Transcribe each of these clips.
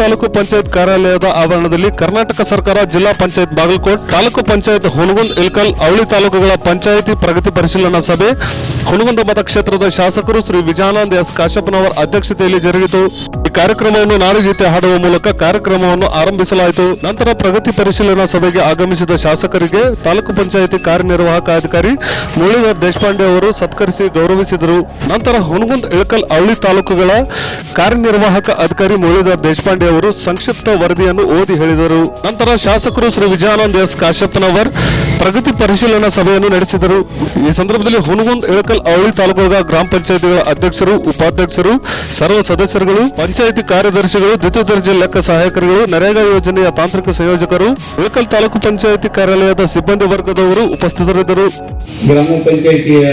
ತಾಲೂಕು ಪಂಚಾಯತ್ ಕಾರ್ಯಾಲಯದ ಆವರಣದಲ್ಲಿ ಕರ್ನಾಟಕ ಸರ್ಕಾರ ಜಿಲ್ಲಾ ಪಂಚಾಯತ್ ಬಾಗಲಕೋಟ್, ತಾಲೂಕು ಪಂಚಾಯತ್ ಹುನಗುಂದ್ ಇಳಕಲ್, ಅವಳಿ ತಾಲೂಕುಗಳ ಪಂಚಾಯಿತಿ ಪ್ರಗತಿ ಪರಿಶೀಲನಾ ಸಭೆ. ಹುನಗುಂದ ಮತಕ್ಷೇತ್ರದ ಶಾಸಕರು ಶ್ರೀ ವಿಜಯಾನಂದ್ ಎಸ್ ಕಾಶಪ್ಪನವರ ಅಧ್ಯಕ್ಷತೆಯಲ್ಲಿ ಜರುಗಿತು. ಕಾರ್ಯಕ್ರಮವನ್ನು ನಾಡಗೀತೆ ಹಾಡುವ ಮೂಲಕ ಕಾರ್ಯಕ್ರಮವನ್ನು ಆರಂಭಿಸಲಾಯಿತು. ನಂತರ ಪ್ರಗತಿ ಪರಿಶೀಲನಾ ಸಭೆಗೆ ಆಗಮಿಸಿದ ಶಾಸಕರಿಗೆ ತಾಲೂಕು ಪಂಚಾಯಿತಿ ಕಾರ್ಯನಿರ್ವಾಹಕ ಅಧಿಕಾರಿ ಮುರಳೀಧರ್ ದೇಶಪಾಂಡೆ ಅವರು ಸತ್ಕರಿಸಿ ಗೌರವಿಸಿದರು. ನಂತರ ಹುನಗುಂದ್ ಇಳಕಲ್ ಅವಳಿ ತಾಲೂಕುಗಳ ಕಾರ್ಯನಿರ್ವಾಹಕ ಅಧಿಕಾರಿ ಮುರಳೀಧರ್ ದೇಶಪಾಂಡೆ ಅವರು ಸಂಕ್ಷಿಪ್ತ ವರದಿಯನ್ನು ಓದಿ ಹೇಳಿದರು. ನಂತರ ಶಾಸಕರು ಶ್ರೀ ವಿಜಯಾನಂದ ಎಸ್ ಕಾಶ್ಯಪ್ಪನವರ್ ಪ್ರಗತಿ ಪರಿಶೀಲನಾ ಸಭೆಯನ್ನು ನಡೆಸಿದರು. ಈ ಸಂದರ್ಭದಲ್ಲಿ ಹುನಗುಂದ್ ಇಳಕಲ್ ಅವಳಿ ತಾಲೂಕುಗಳ ಗ್ರಾಮ ಪಂಚಾಯತಿಗಳ ಅಧ್ಯಕ್ಷರು, ಉಪಾಧ್ಯಕ್ಷರು, ಸರ್ವ ಸದಸ್ಯರುಗಳು, ಪಂಚಾಯಿತಿ ಕಾರ್ಯದರ್ಶಿಗಳು ದ್ವಿತೀಯ ದರ್ಜೆ ಲೆಕ್ಕ ಸಹಾಯಕರುಗಳು, ನರೇಗಾ ಯೋಜನೆಯ ತಾಂತ್ರಿಕ ಸಂಯೋಜಕರು, ಉಳಕಲ್ ತಾಲೂಕು ಪಂಚಾಯಿತಿ ಕಾರ್ಯಾಲಯದ ಸಿಬ್ಬಂದಿ ವರ್ಗದವರು ಉಪಸ್ಥಿತರಿದ್ದರು. ಗ್ರಾಮ ಪಂಚಾಯಿತಿಯ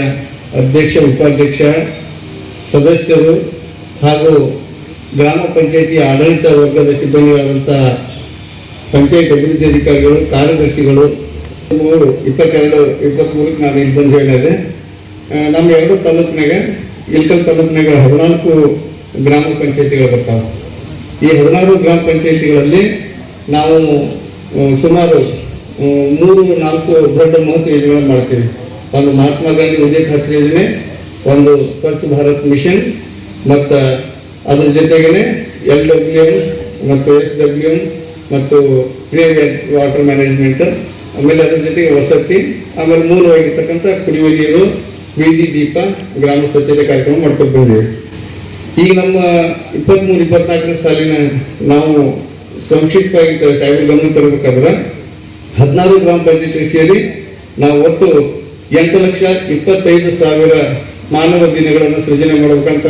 ಅಧ್ಯಕ್ಷ, ಉಪಾಧ್ಯಕ್ಷ ಸದಸ್ಯರು ಹಾಗೂ ಗ್ರಾಮ ಪಂಚಾಯಿತಿ ಆಡಳಿತ ವರ್ಗದ ಸಿಬ್ಬಂದಿಗಳಾದಂತಹ ಪಂಚಾಯತ್ ಅಭಿವೃದ್ಧಿ ಅಧಿಕಾರಿಗಳು, ಕಾರ್ಯದರ್ಶಿಗಳು, ಮೂರು, ಇಪ್ಪತ್ತೆರಡು, ಇಪ್ಪತ್ತ್ಮೂರಕ್ಕೆ ನಾನು ಇಲ್ಲಿ ಬಂದು ಹೇಳಿದೆ. ನಮ್ಮ ಎರಡು ತಾಲೂಕಿನಾಗ ಇಲ್ಕಲ್ ತಾಲೂಕಿನಾಗ ಹದಿನಾಲ್ಕು ಗ್ರಾಮ ಪಂಚಾಯಿತಿಗಳು ಬರ್ತಾವೆ. ಈ ಹದಿನಾರು ಗ್ರಾಮ ಪಂಚಾಯಿತಿಗಳಲ್ಲಿ ನಾವು ಸುಮಾರು ಮೂರು, ನಾಲ್ಕು ದೊಡ್ಡ ಮಹತ್ವ ಯೋಜನೆಗಳನ್ನು ಮಾಡ್ತೀವಿ. ಒಂದು ಮಹಾತ್ಮ ಗಾಂಧಿ ಉದಯ ಖಾತ್ರಿ ಯೋಜನೆ, ಒಂದು ಸ್ವಚ್ಛ ಭಾರತ್ ಮಿಷನ್, ಮತ್ತು ಅದ್ರ ಜೊತೆಗೇ ಎಲ್ ಡಬ್ಲ್ಯೂ ಎಂ ಮತ್ತು ಎಸ್ ಡಬ್ಲ್ಯೂ ಎಂ ಮತ್ತು ಪ್ರಿಯರ್ ವಾಟರ್ ಮ್ಯಾನೇಜ್ಮೆಂಟ್, ಆಮೇಲೆ ಅದ್ರ ಜೊತೆಗೆ ವಸತಿ, ಆಮೇಲೆ ಮೂಲವಾಗಿರ್ತಕ್ಕಂಥ ಕುಡಿಯುವ ನೀರು, ಬೀದಿ ದೀಪ, ಗ್ರಾಮ ಸ್ವಚ್ಛತೆ ಕಾರ್ಯಕ್ರಮ ಮಾಡ್ಕೊಂಡು ಬಂದಿವಿ. ಈಗ ನಮ್ಮ ಇಪ್ಪತ್ತ್ಮೂರು ಇಪ್ಪತ್ನಾಲ್ಕನೇ ಸಾಲಿನ ನಾವು ಸಂಕ್ಷಿಪ್ತವಾಗಿ ಸಾಹೇಬ್ರ ಗಮನ ತರಬೇಕಾದ್ರೆ ಹದಿನಾರು ಗ್ರಾಮ ಪಂಚಾಯತಿ ಸೇರಿ ನಾವು ಒಟ್ಟು ಎಂಟು ಲಕ್ಷ ಇಪ್ಪತ್ತೈದು ಸಾವಿರ ಮಾನವ ದಿನಗಳನ್ನು ಸೃಜನೆ ಮಾಡಬೇಕಂತ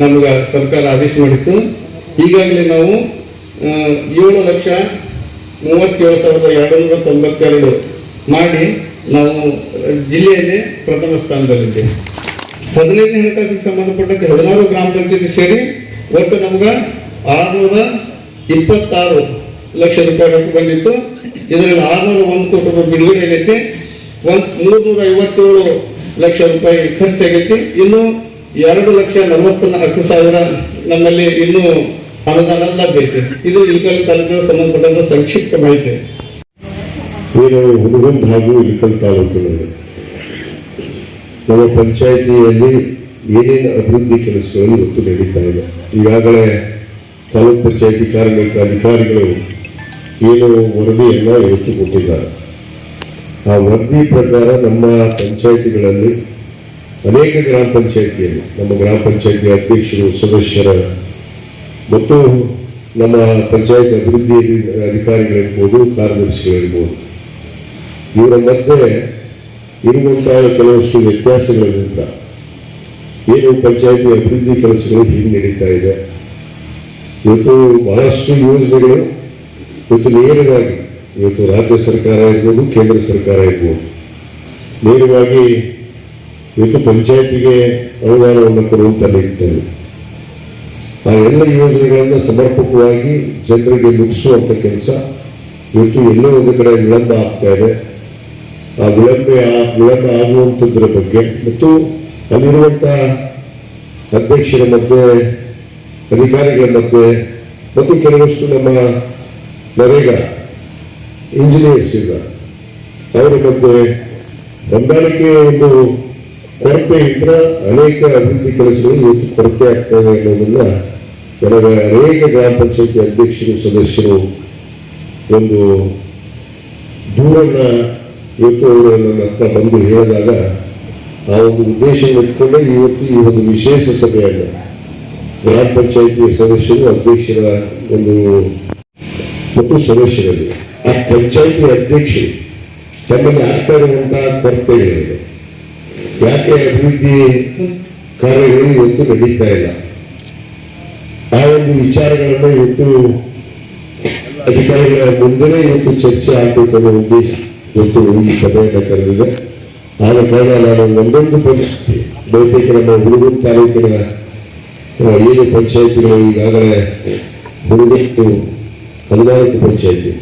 ನಮ್ಗೆ ಸರ್ಕಾರ ಆದೇಶ ಮಾಡಿತ್ತು. ಈಗಾಗಲೇ ನಾವು ಏಳು ಲಕ್ಷ ಮೂವತ್ತೇಳು ಸಾವಿರದ ಎರಡು ನೂರ ತೊಂಬತ್ತೆರಡು ಮಾಡಿ ನಾವು ಜಿಲ್ಲೆಯಲ್ಲಿ ಪ್ರಥಮ ಸ್ಥಾನದಲ್ಲಿದ್ದೇವೆ. ಹದಿನೈದನೇ ಹಣಕಾಸಿಗೆ ಸಂಬಂಧಪಟ್ಟಂತೆ ಹದಿನಾರು ಗ್ರಾಮ ಪಂಚಾಯತಿ ಸೇರಿ ಒಟ್ಟು ನಮ್ಗೆ ಆರುನೂರ ಇಪ್ಪತ್ತಾರು ಲಕ್ಷ ರೂಪಾಯಿ ಬಂದಿತ್ತು. ಇದರಲ್ಲಿ ಆರುನೂರ ಒಂದು ಕೋಟಿ ರೂಪಾಯಿ ಬಿಡುಗಡೆ ಆಗೈತಿ. ಒಂದು ಮೂರ್ನೂರ ಐವತ್ತೇಳು ಲಕ್ಷ ರೂಪಾಯಿ ಖರ್ಚಾಗೈತಿ. ಇನ್ನು ಎರಡು ಲಕ್ಷ ನಲವತ್ನಾಲ್ಕು ಸಾವಿರ ನಮ್ಮಲ್ಲಿ ಇನ್ನೂ ಅನುದಾನ ಲಭ್ಯತೆ. ಇದು ಇಳಕಲ್ ತಾಲೂಕಿನ ಸಂಬಂಧಪಟ್ಟಂತ ಸಂಕ್ಷಿಪ್ತ ಮಾಹಿತಿ. ಏನು ಹುಡುಗನ್ ಇಳಕಲ್ ತಾಲೂಕಿನಲ್ಲಿ ನಮ್ಮ ಪಂಚಾಯಿತಿಯಲ್ಲಿ ಏನೇನು ಅಭಿವೃದ್ಧಿ ಕೆಲಸಗಳು ಇವತ್ತು ನಡೀತಾ ಇದೆ. ಈಗಾಗಲೇ ತಾಲೂಕು ಪಂಚಾಯಿತಿ ಕಾರ್ಮಿಕ ಅಧಿಕಾರಿಗಳು ಏನು ವರದಿಯನ್ನು ಇವತ್ತು ಕೊಟ್ಟಿದ್ದಾರೆ ಆ ವರದಿ ಪ್ರಕಾರ ನಮ್ಮ ಪಂಚಾಯಿತಿಗಳಲ್ಲಿ ಅನೇಕ ಗ್ರಾಮ ಪಂಚಾಯಿತಿಯಲ್ಲಿ ನಮ್ಮ ಗ್ರಾಮ ಪಂಚಾಯಿತಿ ಅಧ್ಯಕ್ಷರು, ಸದಸ್ಯರ ಮತ್ತು ನಮ್ಮ ಪಂಚಾಯತ್ ಅಭಿವೃದ್ಧಿ ಅಧಿಕಾರಿಗಳಿರ್ಬೋದು, ಕಾರ್ಯದರ್ಶಿಗಳಿರ್ಬೋದು. ಇವರ ಮಧ್ಯೆ ಇರುವಂತಹ ಕೆಲವಷ್ಟು ವ್ಯತ್ಯಾಸಗಳಿಂದ ಏನು ಪಂಚಾಯತಿ ಅಭಿವೃದ್ಧಿ ಕೆಲಸಗಳು ಹೀಗೆ ನಡೀತಾ ಇದೆ. ಇವತ್ತು ಬಹಳಷ್ಟು ಯೋಜನೆಗಳು, ಇವತ್ತು ನೇರವಾಗಿ ಇವತ್ತು ರಾಜ್ಯ ಸರ್ಕಾರ ಇರ್ಬೋದು, ಕೇಂದ್ರ ಸರ್ಕಾರ ಇರ್ಬೋದು. ನೇರವಾಗಿ ಇವತ್ತು ಪಂಚಾಯತಿಗೆ ಅನುದಾನವನ್ನು ಕೊಡುವಂತ ನಿಟ್ಟಿನಲ್ಲಿ. ಆ ಎಲ್ಲ ಯೋಜನೆಗಳನ್ನು ಸಮರ್ಪಕವಾಗಿ ಜನರಿಗೆ ಮುಗಿಸುವಂತ ಕೆಲಸ ಇವತ್ತು ಎಲ್ಲೋ ಒಂದು ಕಡೆ ವಿಳಂಬ ಆಗ್ತಾ ಇದೆ. ಆ- ವಿಳಂಬ ಆಗುವಂಥದ್ರ ಬಗ್ಗೆ ಮತ್ತು ಅಲ್ಲಿರುವಂತ ಅಧ್ಯಕ್ಷರ ಮಧ್ಯೆ, ಅಧಿಕಾರಿಗಳ ಮಧ್ಯೆ ಮತ್ತು ಕೆಲವಷ್ಟು ನಮ್ಮ ನರೇಗಾ ಇಂಜಿನಿಯರ್ಸ್ ಇಲ್ಲ ಅವರ ಮಧ್ಯೆ ಹೊಂದಾಣಿಕೆ ಒಂದು ಕೊರತೆಯಿಂದ ಅನೇಕ ಅಭಿವೃದ್ಧಿ ಕೆಲಸಗಳು ಇವತ್ತು ಕೊರತೆ ಆಗ್ತದೆ ಅನ್ನೋದನ್ನ ನನಗೆ ಅನೇಕ ಗ್ರಾಮ ಪಂಚಾಯತಿ ಅಧ್ಯಕ್ಷರು, ಸದಸ್ಯರು ಒಂದು ದೂರನ್ನ ಇವತ್ತು ಅವರು ನನ್ನ ಹತ್ರ ಬಂದು ಹೇಳಿದಾಗ ಆ ಒಂದು ಉದ್ದೇಶ ಇಟ್ಕೊಂಡೆ ಇವತ್ತು ಈ ಒಂದು ವಿಶೇಷ ಸಭೆಯನ್ನು ಗ್ರಾಮ ಪಂಚಾಯತಿ ಸದಸ್ಯರು, ಅಧ್ಯಕ್ಷರ ಒಂದು ಮತ್ತು ಸದಸ್ಯರಲ್ಲಿ ಆ ಪಂಚಾಯತಿ ಅಧ್ಯಕ್ಷರು ತಮ್ಮಲ್ಲಿ ಆಗ್ತಾ ಇರುವಂತಹ ಕೊರತೆಗಳಿವೆ ಯಾಕೆ ಅಭಿವೃದ್ಧಿ ಕಾರ್ಯಗಳು ಇವತ್ತು ನಡೀತಾ ಇಲ್ಲ? ಆ ಒಂದು ವಿಚಾರಗಳನ್ನು ಇವತ್ತು ಅಧಿಕಾರಿಗಳ ಮುಂದೆ ಇವತ್ತು ಚರ್ಚೆ ಆಗಬೇಕು ಅನ್ನೋ ಉದ್ದೇಶ. ಇವತ್ತು ಈ ಸಭೆಯನ್ನು ಕರೆದಿದೆ ಆದ ಕಾರಣ ನಾನು ಒಂದೊಂದು ಪರಿಸ್ಥಿತಿ ಬಹುತೇಕ ನಮ್ಮ ತಾಲೂಕಿನ ಏಳು ಪಂಚಾಯತಿಗಳು ಈಗಾಗಲೇ ಹುಡುಗಟ್ಟು ಹದಿನಾಲ್ಕು ಪಂಚಾಯತಿ,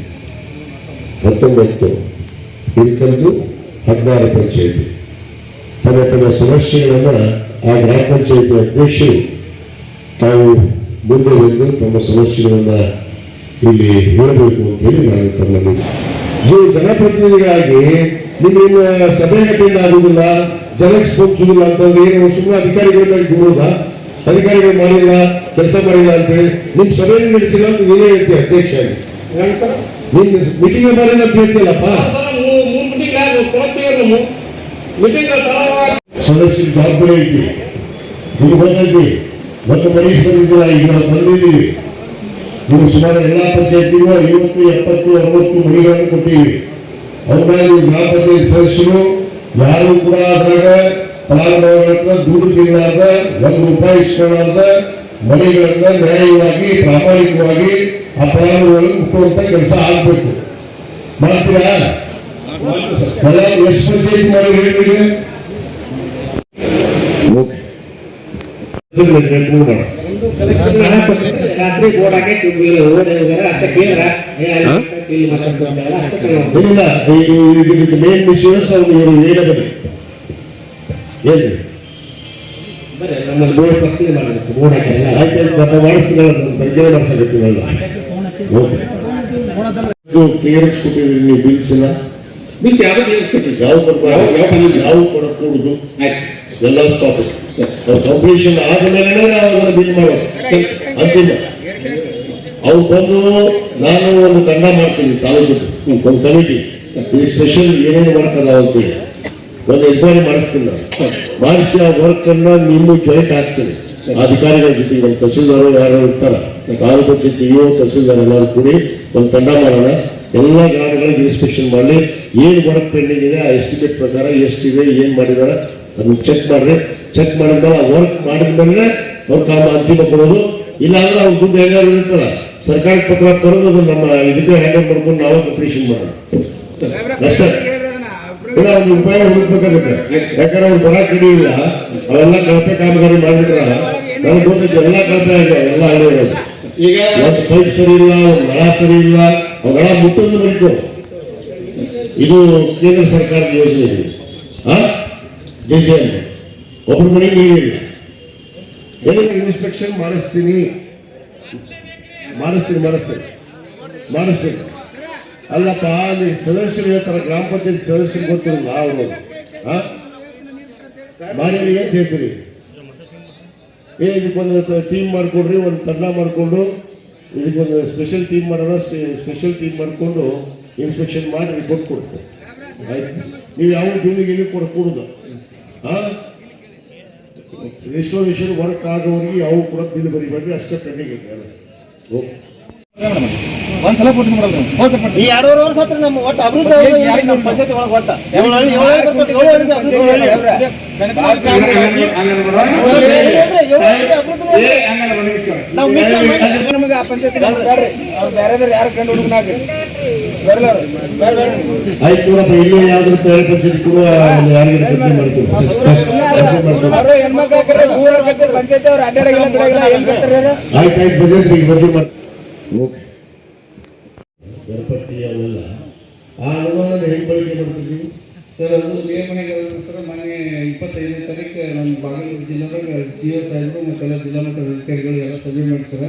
ಹತ್ತೊಂಬತ್ತು ಇರ್ಕಲ್ದು ಹದಿನಾರು ಪಂಚಾಯತಿ. ತಮ್ಮ ತಮ್ಮ ಸಮಸ್ಯೆಗಳನ್ನು ಆ ಗ್ರಾಮ ಪಂಚಾಯತಿ ಅಧ್ಯಕ್ಷರು ತಾವು ಮುಂದೆ ಬಂದು ತಮ್ಮ ಸಮಸ್ಯೆಗಳನ್ನು ಇಲ್ಲಿ ಹೇಳಬೇಕು ಅಂತ ಹೇಳಿ ನಾನು ತಮ್ಮಲ್ಲಿ ನೀವು ಜನಪ್ರತಿನಿಧಿಗಳಾಗಿ ನಿಮ್ಮ ಸಭೆಗತಿಯಿಂದ ಆಗುವುದಿಲ್ಲ ಜನಕ್ಕೆ ಸ್ಪಂದಿಸುದಿಲ್ಲ ಅಂತಂದ್ರೆ ಏನು ಸುಮ್ಮನೆ ಅಧಿಕಾರಿಗಳ ಮೇಲೆ ದೂರದ ಅಧಿಕಾರಿಗಳು ಮಾಡಿಲ್ಲ ಕೆಲಸ ಮಾಡಿಲ್ಲ ಅಂತೇಳಿ ನಿಮ್ ಸಭೆಯನ್ನು ನಡೆಸಿಲ್ಲ ಅಂತ ನೀನೇ ಹೇಳ್ತೀವಿ ಅಧ್ಯಕ್ಷ ನಿಮ್ ಮೀಟಿಂಗ್ ಮಾಡಿಲ್ಲ ಅಂತ ಹೇಳ್ತೀಯಲ್ಲಪ್ಪ ಸದಸ್ಯರ ಜವಾಬ್ದಾರಿ ಐತಿ. ನೀವು ಬಂದೈತಿ. ಮತ್ತು ಮರೀಶ್ವರಿದ್ದೀರ ಈಗ ನಾವು ಬಂದಿದ್ದೀವಿ. ನೀವು ಸುಮಾರು ಎಲ್ಲಾ ಪಂಚಾಯತಿಗೂ ಐವತ್ತು, ಎಪ್ಪತ್ತು, ಅರವತ್ತು ಮನೆಗಳನ್ನು ಕೊಟ್ಟಿವಿ ಅವುಗಳಲ್ಲಿ ಗ್ರಾಮ ಪಂಚಾಯತ್ ಸದಸ್ಯರು, ಯಾರು ಕೂಡ ಅದ್ರಾಗ ಫಲಾನುಭವಿಗಳ ದುಡ್ಡು ತಿನ್ನಲಾರ್ದ ಒಂದು ರೂಪಾಯಿ ಇಸ್ಕೊಳ್ಳಾರ್ದ, ಮನೆಗಳನ್ನ ನ್ಯಾಯವಾಗಿ, ಪ್ರಾಮಾಣಿಕವಾಗಿ ಆ ಫಲಾನುಭವಿಗಳಿಗೆ ಮುಟ್ಟುವಂತ ಕೆಲಸ ಆಗ್ಬೇಕು. ಮಾಡ್ತೀರಾ? ಎಷ್ಟು ಪಂಚಾಯತ್ ಮಾಡಿ ಹೇಳಿದ್ರೆ ರಾತ್ರಿ ಬೋರ್ಡ್ ಹಾಕಿ ಓಡಿ ಹೋಗ್ಯಾರ ಅಷ್ಟೇ ಇಲ್ಲಿ ಇದಕ್ಕೆ ಮೇನ್ ವಿಶ್ವಾಸ ಅವ್ರು ಇವರು ಹೇಳಿದ್ರು ಹೇಳಿ ಬರ್ರಿ, ನಮ್ಮಲ್ಲಿ ಬೋರ್ಡ್ ಪಕ್ಷಿ ಮಾಡಬೇಕು ಬೋರ್ಡ್ ಹಾಕಿರಲ್ಲ ಆಯ್ತು ನಮ್ಮ ಮಾಡಿಸ್ತಿಲ್ಲ ಬಗ್ಗೆ ಮಾಡಿಸಕತ್ತೀವಲ್ಲ ಓಕೆ. ಕೆ ಎಸ್ ಕೊಟ್ಟಿದ್ರಿ ನೀವು ಬಿಲ್ಸ್ ಯಾವ ಎಲ್ಲ ಸ್ಟಾಪ್ ಕಂಪ್ಲೀಷನ್ ಆದಮೇಲೆ ನಾವು ಅವರು ಬಿಲ್ ಮಾಡೋದು ಅಂತಿಮ. ಅವ್ರು ಬಂದು ನಾನು ಒಂದು ತಂಡ ಮಾಡ್ತೀನಿ ತಾಲೂಕು ಒಂದು ಕಮಿಟಿ ಈ ಸ್ಪೆಷಲ್ ಏನೇನು ವರ್ಕ್ ಅದಾವ ಒಂದು ಎಂಕ್ವೈರಿ ಮಾಡಿಸ್ತೀನಿ ನಾನು. ಮಾಡಿಸಿ ಆ ವರ್ಕ್ ಅನ್ನ ನಿಮ್ಮ ಜಾಯಿಂಟ್ ಹಾಕ್ತೀನಿ. ಅಧಿಕಾರಿಗಳ ಜೊತೆ ನಮ್ಮ ತಹಸೀಲ್ದಾರ್ ಯಾರು ಇರ್ತಾರ. ತಾಲೂಕು ಪಂಚಾಯತ್ ಇಒ ತಹಸೀಲ್ದಾರ್ ಎಲ್ಲರೂ ಕೂಡಿ ಒಂದು ತಂಡ ಮಾಡೋಣ. ಎಲ್ಲ ಗ್ರಾಮಗಳಿಗೆ ಇನ್ಸ್ಪೆಕ್ಷನ್ ಮಾಡಲಿ. ಏನು ವರ್ಕ್ ಪೆಂಡಿಂಗ್ ಇದೆ, ಆ ಎಸ್ಟಿಮೇಟ್ ಪ್ರಕಾರ ಎಷ್ಟಿದೆ, ಏನು ಮಾಡಿದಾರೆ ಅದನ್ನ ಚೆಕ್ ಮಾಡ್ರಿ. ಚೆಕ್ ಮಾಡಿದ್ಮೇಲೆ ವರ್ಕ್ ಮಾಡಿದ್ಮೇಲೆ ಅವ್ರ ಕಾಮ ಅಂತಿಮ ಕೊಡೋದು. ಇಲ್ಲ ಅಂದ್ರೆ ಅವ್ರ ದುಡ್ಡು ಹೆಂಗಾರು ಇರ್ತಲ್ಲ ಸರ್ಕಾರಿ ಪತ್ರ ಬರೋದು ಅದು ನಮ್ಮ ಇದಕ್ಕೆ ಹ್ಯಾಂಡಲ್ ಮಾಡ್ಕೊಂಡು ನಾವು ಕಂಪ್ಲೀಷನ್ ಮಾಡೋಣ ಅಷ್ಟೇ. ಇಲ್ಲ ಒಂದು ಉಪಾಯ ಹುಡುಕ್ಬೇಕಾಗುತ್ತೆ. ಯಾಕಂದ್ರೆ ಅವ್ರು ಬರ ಕಡಿ ಇಲ್ಲ. ಅವೆಲ್ಲ ಕಳಪೆ ಕಾಮಗಾರಿ ಮಾಡ್ಬಿಟ್ರ ನನಗೆ ಗೊತ್ತಿದ್ದು ಎಲ್ಲ ಕಳಪೆ ಆಗಿದೆ ಎಲ್ಲ ಹಳ್ಳಿಗಳು ಈಗ ಒಂದು ಪೈಪ್ ಸರಿ ಇಲ್ಲ ಒಂದು ನಳ ಸರಿ ಇಲ್ಲ. ಅವು ನಳ ಮುಟ್ಟೋದು ಬರೀತು ಇದು ಕೇಂದ್ರ ಸರ್ಕಾರದ ಯೋಜನೆ ಜೆ ಜೆ ಒಬ್ಬರ ಮನೆಗೆ ನೀರಿಲ್ಲ ಏನಕ್ಕೆ ಇನ್ಸ್ಪೆಕ್ಷನ್ ಮಾಡಿಸ್ತೀನಿ. ಮಾಡಿಸ್ತೀನಿ ಮಾಡಿಸ್ತೀನಿ. ಮಾಡಿಸ್ತೀನಿ. ಅಲ್ಲಪ್ಪ, ಅಲ್ಲಿ ಸದಸ್ಯರು ಹೇಳ್ತಾರೆ, ಗ್ರಾಮ ಪಂಚಾಯತ್ ಸದಸ್ಯರು ಗೊತ್ತಿರಲ್ಲ, ಅವರು. ಮಾಡಿದ್ರೆ ಮಾಡಿ ಅಂತ ಹೇಳ್ತೀರಿ ಏ, ಇದಕ್ಕೊಂದು ಟೀಮ್ ಮಾಡಿಕೊಡ್ರಿ, ಒಂದು ತಂಡ ಮಾಡಿಕೊಂಡು, ಇದಕ್ಕೊಂದು ಸ್ಪೆಷಲ್ ಟೀಮ್ ಮಾಡೋದ ಸ್ಪೆಷಲ್ ಟೀಮ್ ಮಾಡಿಕೊಂಡು ಇನ್ಸ್ಪೆಕ್ಷನ್ ಮಾಡಿ ರಿಪೋರ್ಟ್ ಕೊಡ್ತೀವಿ. ನೀವು ಯಾವ ಬಿಲ್ಲಿಗೆ ಇಲ್ಲಿ ಕೊಡ ಕೂಡುದು. ಹಾಂ ರಿಜಿಸ್ಟ್ರೇಷನ್ ವರ್ಕ್ ಆಗೋರಿಗೆ ಯಾವ ಕೂಡ ಬಿಲ್ ಬರಿಬೇಡ್ರಿ ಅಷ್ಟೇ ಕಣ್ಣಿಗೆ ಇದೆ ಅಲ್ಲ. ಒಂದ್ಸಲ ಈ ವರ್ಷ ಹತ್ರ ನಮ್ಮ ಒಟ್ಟು ಅಭಿವೃದ್ಧಿ ಯಾರಿಗೆ- ಆಗೋದು ನಮ್ಮ ಪಂಚಾಯತಿ ಒಳಗೆ ಒಟ್ಟ. ನಮಗೆ ಆ ಪಂಚಾಯತಿ ಬೇಡ್ರಿ. ಅವ್ರು ಬೇರೆ ಯಾರು ಕಂಡು ಹುಡುಗನಾಗ್ರಿ ಆಯ್ತು ನೋಡಪ್ಪ ಇಲ್ಲೇ ಯಾವ್ದು ಬೇರೆ ಪಂಚಾಯತ್ ಕೂಡ ಯಾರಿಗೆ ಕಡಿಮೆ ಮಾಡ್ತೀವಿ? ಆಯ್ತು. ಬಜೆಟ್ ಈಗ ಅವೆಲ್ಲ ಆ ಅನುದಾನ ಹೆಂಗ್ ಬಳಕೆ ಮಾಡ್ತೀವಿ ಸರ್ ಅದು ಸರ್ ಮೊನ್ನೆ ಇಪ್ಪತ್ತೈದನೇ ತಾರೀಕು ನಮ್ಮ ಬಾಗಲಕೋಟೆ ಜಿಲ್ಲಾದಾಗ ಸಿ ಒ ಸಾಹೇಬರು ಮತ್ತೆಲ್ಲ ಜಿಲ್ಲಾ ಮಟ್ಟದ ಅಧಿಕಾರಿಗಳು ಎಲ್ಲ ಸಭೆ ಮಾಡಿ ಸರ್.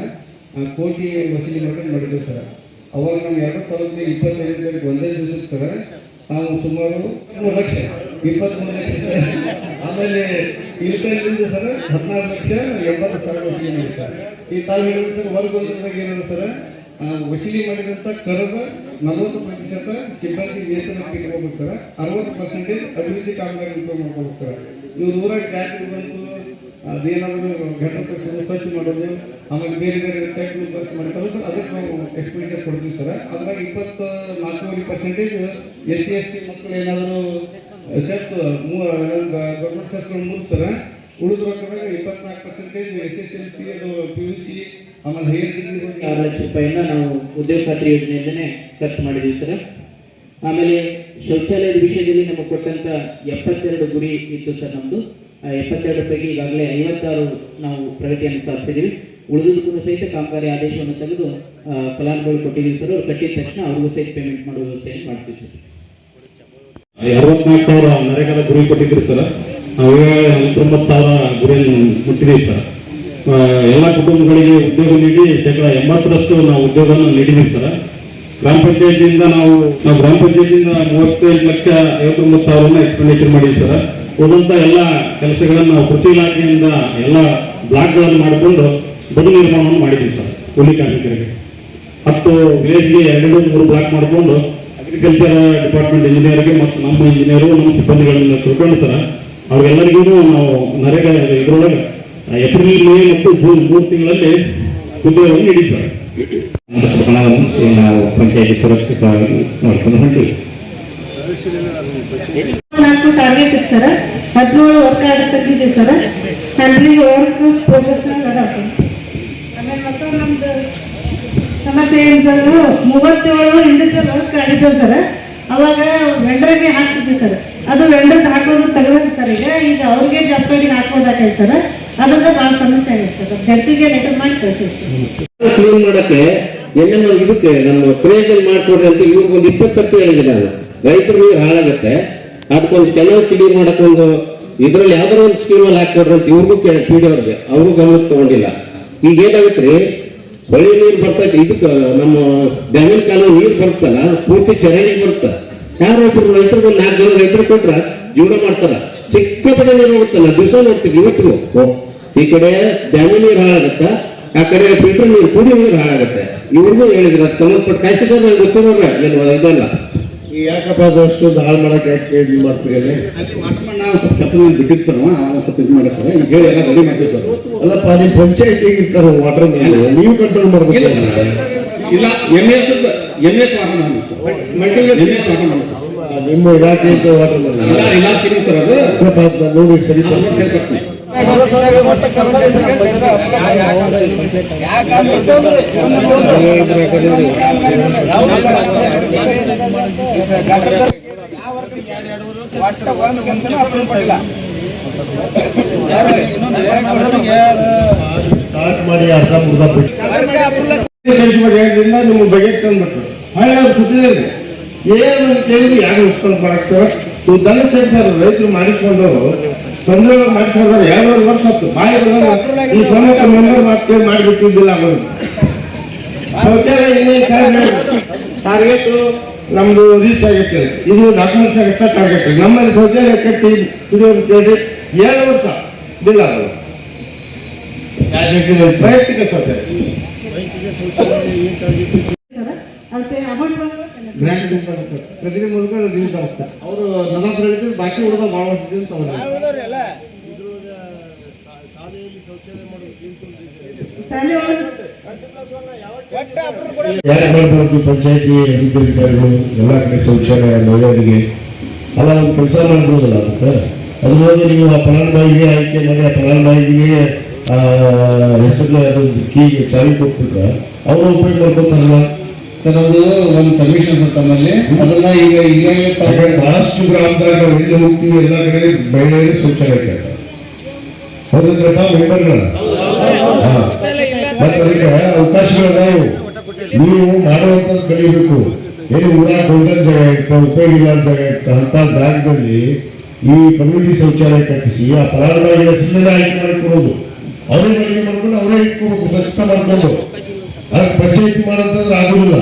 ಕೋಟಿ ವಸೂಲಿ ಮಾಡ್ಕೊಂಡು ಮಾಡಿದ್ರು ಸರ್. ಅವಾಗ ನಮ್ಮ ಎರಡು ಸಾವಿರದ ಇಪ್ಪತ್ತೈದು ತಾರೀಕು ಒಂದೇ ದಿವಸಕ್ಕೆ ಸರ್ ನಾವು ಸುಮಾರು ಮೂರು ಲಕ್ಷ ಇಪ್ಪತ್ತ್ಮೂರು ಲಕ್ಷ. ಆಮೇಲೆ ಇಲ್ಕೈಲಿಂದ ಸರ್ ಹದಿನಾರು ಲಕ್ಷ, ಎಂಬತ್ತು ಸಾವಿರ ವರ್ಷ ಈ ತಾವು ಹೇಳಿದ್ರೆ ಸರ್ ವರ್ಗದಾಗ ಏನದ ಸರ್ ವಸೂಲಿ ಮಾಡಿದಂಥ ಕರದ ನಲವತ್ತು ಪ್ರತಿಶತ ಸಿಬ್ಬಂದಿ ವೇತನಕ್ಕೆ ಇಟ್ಕೋಬೇಕು ಸರ್. ಅರವತ್ತು ಪರ್ಸೆಂಟೇಜ್ ಅಭಿವೃದ್ಧಿ ಕಾಮಗಾರಿ ಮಾಡ್ಕೋಬೇಕು ಸರ್. ಇವ್ರ ಊರಾಗ ಜಾತಿ ಬಂತು ಅದೇನಾದರೂ ಘಟಕ ಸ್ವಚ್ಛ ಮಾಡೋದು ಆಮೇಲೆ ಬೇರೆ ಬೇರೆ ಟೈಪ್ ಬಸ್ ಮಾಡ್ತಾರೆ ಸರ್ ಅದಕ್ಕೆ ನಾವು ಎಕ್ಸ್ಪೆಂಡಿಚರ್ ಕೊಡ್ತೀವಿ ಸರ್. ಅದ್ರಾಗ ಇಪ್ಪತ್ತ ನಾಲ್ಕೂವರೆ percentage S C, S T ಮಕ್ಕಳು ಏನಾದರೂ ಸೆಸ್ ಗೌರ್ಮೆಂಟ್ ಸೆಸ್ಗಳು ಮೂರು ಸರ್. ಉಳಿದ ರೊಕ್ಕದಾಗ ಇಪ್ಪತ್ನಾಲ್ಕು percentage S S L C, ಅದು ಪಿ ಯು ಸಿ ಆಮೇಲೆ ಹೈಯರ್ ಡಿಗ್ರಿ ಆರು ಲಕ್ಷ ರೂಪಾಯಿನ ನಾವು ಉದ್ಯೋಗ ಖಾತ್ರಿ ಯೋಜನೆಯಿಂದನೇ ಖರ್ಚು ಮಾಡಿದ್ದೀವಿ ಸರ್. ಆಮೇಲೆ ಶೌಚಾಲಯದ ವಿಷಯದಲ್ಲಿ ನಮಗೆ ಕೊಟ್ಟಂತ ಎಪ್ಪತ್ತೆರಡು ಗುರಿ ಇತ್ತು ಸರ್ ನಮ್ಮದು ಎಪ್ಪತ್ತೆರಡು ಪೈಕಿ ಈಗಾಗಲೇ ಐವತ್ತಾರು ನಾವು ಪ್ರಗತಿಯನ್ನು ಸಾಧಿಸಿದ್ದೀವಿ. ಉಳಿದಿದ್ದಕ್ಕೂ ಸಹಿತ ಕಾಮಗಾರಿ ಆದೇಶವನ್ನು ತೆಗೆದು ಫಲಾನುಭವಿ ಕೊಟ್ಟಿದ್ದೀವಿ ಸರ್. ಅವ್ರು ಕಟ್ಟಿದ ತಕ್ಷಣ ಅವ್ರಿಗೂ ಸಹಿತ ಪೇಮೆಂಟ್ ಮಾಡುವ ವ್ಯವಸ್ಥೆಯನ್ನು ಮಾಡ್ತೀವಿ ಸರ್. ಅರವತ್ನಾಲ್ಕು ಸಾವಿರ ನರೇಗಾದ ಗುರಿ ಕೊಟ್ಟಿದ್ರು ಸರ್. ಸಾವಿರ ಗುರಿಯನ್ನು ಮುಟ್ಟಿದ್ದೀವಿ ಸರ್. ಎಲ್ಲ ಕುಟುಂಬಗಳಿಗೆ ಉದ್ಯೋಗ ನೀಡಿ ಶೇಕಡ ಎಂಬತ್ತರಷ್ಟು ನಾವು ಉದ್ಯೋಗವನ್ನು ನೀಡಿದ್ದೀವಿ ಸರ್. ಗ್ರಾಮ ಪಂಚಾಯತಿಯಿಂದ ನಾವು ನಾವು ಗ್ರಾಮ ಪಂಚಾಯತಿಯಿಂದ ಮೂವತ್ತೈದು ಲಕ್ಷ ಐವತ್ತೊಂಬತ್ತು ಸಾವಿರನ ಎಕ್ಸ್ಪೆಂಡಿಚರ್ ಮಾಡಿದ್ದೀವಿ ಸರ್. ಉಳಿದಂತ ಎಲ್ಲ ಕೆಲಸಗಳನ್ನು ಕೃಷಿ ಇಲಾಖೆಯಿಂದ ಎಲ್ಲ ಬ್ಲಾಕ್ಗಳನ್ನು ಮಾಡಿಕೊಂಡು ಬದು ನಿರ್ಮಾಣವನ್ನು ಮಾಡಿದ್ವಿ ಸರ್ ಕೂಲಿ ಕಾರ್ಮಿಕರಿಗೆ ಹತ್ತು ವಿಲೇಜ್ಗೆ ಎರಡು ಮೂರು ಬ್ಲಾಕ್ ಮಾಡಿಕೊಂಡು ಅಗ್ರಿಕಲ್ಚರ್ ಡಿಪಾರ್ಟ್ಮೆಂಟ್ ಇಂಜಿನಿಯರ್ಗೆ ಮತ್ತು ನಮ್ಮ ಇಂಜಿನಿಯರು ನಮ್ಮ ಸಿಬ್ಬಂದಿಗಳನ್ನು ತಿಳ್ಕೊಂಡು ಸರ್, ಅವ್ರಿಗೆಲ್ಲರಿಗೂ ನಾವು ನರೇಗಾ ಇದರೊಳಗೆ ಏಪ್ರಿಲ್ ಮೇ ಮತ್ತು ಜೂನ್ ಮೂರು ತಿಂಗಳಲ್ಲಿ ಉದ್ಯೋಗವನ್ನು ನೀಡಿದ್ದಾರೆ ಸರ್. ಹಣವನ್ನು ನಾವು ಪಂಚಾಯತಿ ಸುರಕ್ಷಿತವಾಗಿ ನೋಡ್ಕೊಂಡು ಹೊಂಟಿವಿ. ನಾಲ್ಕು ಟಾರ್ಗೆಟ್ ಇತ್ತು ಸರ್ ಹದಿನೇಳು ವರ್ಕ್ ಆರ್ಡರ್ ತೆಗಿದ್ದೀವಿ ಸರ್ ಸ್ಯಾಲ್ರಿ ವರ್ಕ್ ಪ್ರೋಗ್ರೆಸ್ ಆಮೇಲೆ ಮತ್ತು ನಮ್ದು ಸಮಸ್ಯೆ ಏನು ಮೂವತ್ತೇಳು ಇಂಡಿವಿಜುವಲ್ ವರ್ಕ್ ಆಗಿದ್ದು ಸರ್ ಅವಾಗ ವೆಂಡರ್ಗೆ ಹಾಕ್ತಿದ್ವಿ ಸರ್ ಅದು ವೆಂಡರ್ ಹಾಕೋದು ತೆಗೆದ ಸರ್ ಈಗ ಈಗ ಅವ್ರಿಗೆ ಜಪ್ಪಾಗಿ ಹಾಕೋದಾಗೈತೆ ಸರ್ ಅದರಿಂದ ಭಾಳ ಸಮಸ್ಯೆ ಆಗುತ್ತೆ ಸರ್ ಜಡ್ಪಿಗೆ ಲೆಟರ್ ಮಾಡಿ ಕಳಿಸ್ತೀವಿ ಕ್ಲೀನ್ ಎಲ್ಲೆಲ್ಲ ಇದಕ್ಕೆ ನಮ್ಮ ಪ್ರಯೋಜನ ಮಾಡ್ಕೊಡ್ರಿ ಅಂತ ಇವಾಗ ಒಂದು ಇಪ್ಪತ್ತು ಸರ್ತಿ ನಾನು. ರೈತರು ನೀರು ಹಾಳಾಗತ್ತೆ. ಅದಕ್ಕೊಂದು ಕೆಲವು ಕ್ಲೀನ್ ಮಾಡಕ್ಕೊಂದು ಇದ್ರಲ್ಲಿ ಯಾವ್ದಾರ ಒಂದು ಸ್ಕೀಮಲ್ಲಿ ಹಾಕೊಡ್ರಿ ಅಂತ ಇವ್ರಿಗೂ ಕೇಳಿ ಪಿ ಡಿ ಅವ್ರಿಗೆ ಅವರು ಗಮನಕ್ಕೆ ತಗೊಂಡಿಲ್ಲ. ಈಗ ಏನಾಗುತ್ತೆ ಹೊಳೆ ನೀರು ಬರ್ತೈತೆ, ಇದಕ್ಕೆ ನಮ್ಮ ಡ್ಯಾಮಿನ ಕಾಲ ನೀರು ಬರ್ತಲ್ಲ ಪೂರ್ತಿ ಚರಂಡಿಗೆ ಬರುತ್ತೆ. ಯಾರು ಒಬ್ರು ರೈತರಿಗೆ ಒಂದು ನಾಲ್ಕು ಜನ ರೈತರು ಕೊಟ್ರ ಜೀವನ ಮಾಡ್ತಾರ. ಸಿಕ್ಕಾಪಟ್ಟೆ ನೀರು ಹೋಗುತ್ತಲ್ಲ, ದಿವಸ ನೋಡ್ತೀವಿ ಇವತ್ತಿಗೂ. ಈ ಕಡೆ ಡ್ಯಾಮಿನ ನೀರು ಹಾಳಾಗುತ್ತೆ? ಆ ಕಡೆ ಫಿಲ್ಟರ್ ನೀರು, ಕುಡಿಯೋ ನೀರು ಹಾಳಾಗುತ್ತೆ. ಇವ್ರಿಗೂ ಹೇಳಿದ್ರೆ ಸಂಬಂಧಪಟ್ಟ ಕಾಯಿಸಿ ಸರ್ ಇದಲ್ಲ. ಈ ಯಾಕಪ್ಪ ಅದು ಅಷ್ಟೊಂದು ಹಾಳು ಮಾಡಕ್ಕೆ ಯಾಕೆ ಇದು ಮಾಡ್ತೀರಿ ಅಲ್ಲಿ? ನಾವು ಸ್ವಲ್ಪ ಕೆಲಸ ಬಿಟ್ಟಿದ್ದು ಸರ್ ಅವ ಸ್ವಲ್ಪ ಇದು ಮಾಡಿ ಸರ್. ಈಗ ಹೇಳಿ ಎಲ್ಲ ರೆಡಿ ಮಾಡ್ತೀವಿ ಸರ್. ಅಲ್ಲಪ್ಪ ನೀವು ಪಂಚಾಯತಿಗೆ ಇರ್ತಾರ ವಾಟರ್ ನೀವು ಕಂಟ್ರೋಲ್ ಮಾಡ್ಬೇಕು ಇಲ್ಲ. M S M S water ಮಾಡಿ ಎಂ ಎಸ್ ವಾಟರ್ ಮಾಡಿ ಸರ್. ನಿಮ್ಮ ಇಲಾಖೆ ವಾಟರ್ ಇಲ್ಲ ಇಲಾಖೆ ಸರ್ ಅದು. ನೋಡಿ ಸರಿ ಸೇರ್ಪಡಿಸ್ತೀನಿ ಒಟ್ಟ ನಿಮ್ಗೆ ಬಗೆಟ್ ತಂದ್ಬಿಟ್ರು ಏನು ಕೇಳಿದ್ರು ಯಾರು ಉಸ್ಕೊಂಡು ಸರ್ ನೀವು ದನ ರೈತರು ಮಾಡಿಸ್ಕೊಂಡವರು ತೊಂದರೆ ಮಾಡಿಸ್ಕೊಂಡವ್ರು ಎರಡೂವರೆ ವರ್ಷ ಹತ್ತು ಬಾಯಿ ಈ ಸಮೇತ ಮೆಂಬರ್ ಮಾತು ಮಾಡಿಬಿಟ್ಟಿದ್ದಿಲ್ಲ ಅವರು ಶೌಚಾಲಯ ಇನ್ನೇನು ಟಾರ್ಗೆಟ್ ನಮ್ದು ರೀಚ್ ಆಗೈತೆ ಇದು ಡಾಕ್ಯುಮೆಂಟ್ಸ್ ಆಗುತ್ತೆ. ಟಾರ್ಗೆಟ್ ನಮ್ಮಲ್ಲಿ ಶೌಚಾಲಯ ಕಟ್ಟಿ ಇದು ಕೇಳಿ ಏಳು ವರ್ಷ ಬಿಲ್ ಆಗಲ್ಲ ವೈಯಕ್ತಿಕ ಶೌಚಾಲಯ ಗ್ರ್ಯಾಂಡ್ ಪ್ರತಿದಿನ ರಿಲೀಸ್ ಅವರು ಹೇಳಿದ್ರು ಬಾಕಿ ಉಳಿದ ಭಾಳ ವಸತಿ ಅಂತ ಅವ್ರು ಎಲ್ಲ ಶಾಲೆ ಒಳಗೆ ಪಂಚಾಯತಿ ಅಧಿಕಾರಿಗಳು ಎಲ್ಲ ಕಡೆ ಶೌಚಾಲಯ ಮಹಿಳೆಯರಿಗೆ ಅಲ್ಲ ಒಂದು ಕೆಲಸ ಮಾಡ್ಬೋದಲ್ಲ ಅದಕ್ಕೆ ಅದು ಹೋಗಿ ನೀವು ಆ ಫಲಾನುಭವಿಗೆ ಆಯ್ಕೆ ಮಾಡಿ ಆ ಫಲಾನುಭವಿಗೆ ಹೆಸರು ಅದೊಂದು ಕೀಗೆ ಚಾವಿ ಕೊಟ್ಬಿಟ್ರೆ ಅವರು ಉಪಯೋಗ ಮಾಡ್ಕೋತಾರಲ್ಲ? ಸರ್ ಅದು ಒಂದು ಸಬ್ಮಿಷನ್ ತಮ್ಮಲ್ಲಿ. ಅದನ್ನ ಈಗ ಈಗಾಗಲೇ ಬಹಳಷ್ಟು ಗ್ರಾಮದಾಗ ಎಲ್ಲಿ ಹೋಗ್ತೀವಿ ಎಲ್ಲ ಕಡೆ ಮಹಿಳೆಯರು ಶೌಚಾಲಯ ಕೇಳ್ತಾರೆ. ಹೌದಂದ್ರಪ್ಪ ಮೆಂಬರ್ಗಳ ನೀವು ಮಾಡುವಂಥದ್ದು ಕಲಿಬೇಕು? ಏನು ಊರ ಗೋಲ್ಡನ್ ಜಾಗ ಇರ್ತಾ ಉಪಯೋಗ ಇಲ್ಲ ಜಾಗ ಇರ್ತಾ ಅಂತ ಜಾಗದಲ್ಲಿ ಈ ಕಮ್ಯುನಿಟಿ ಶೌಚಾಲಯ ಕಟ್ಟಿಸಿ ಆ ಫಲಾನುಭವಿಗಳ ಹೆಸರನ್ನ ಆಯ್ಕೆ ಮಾಡಿಕೊಡೋದು. ಅವರೇ ಆಯ್ಕೆ ಮಾಡ್ಕೊಂಡು ಅವರೇ ಇಟ್ಕೋಬೇಕು ಸ್ವಚ್ಛತೆ ಮಾಡ್ಕೊಂಡು. ಅದಕ್ಕೆ ಪಂಚಾಯತಿ ಮಾಡೋಂಥದ್ದು ಆಗುದಿಲ್ಲ.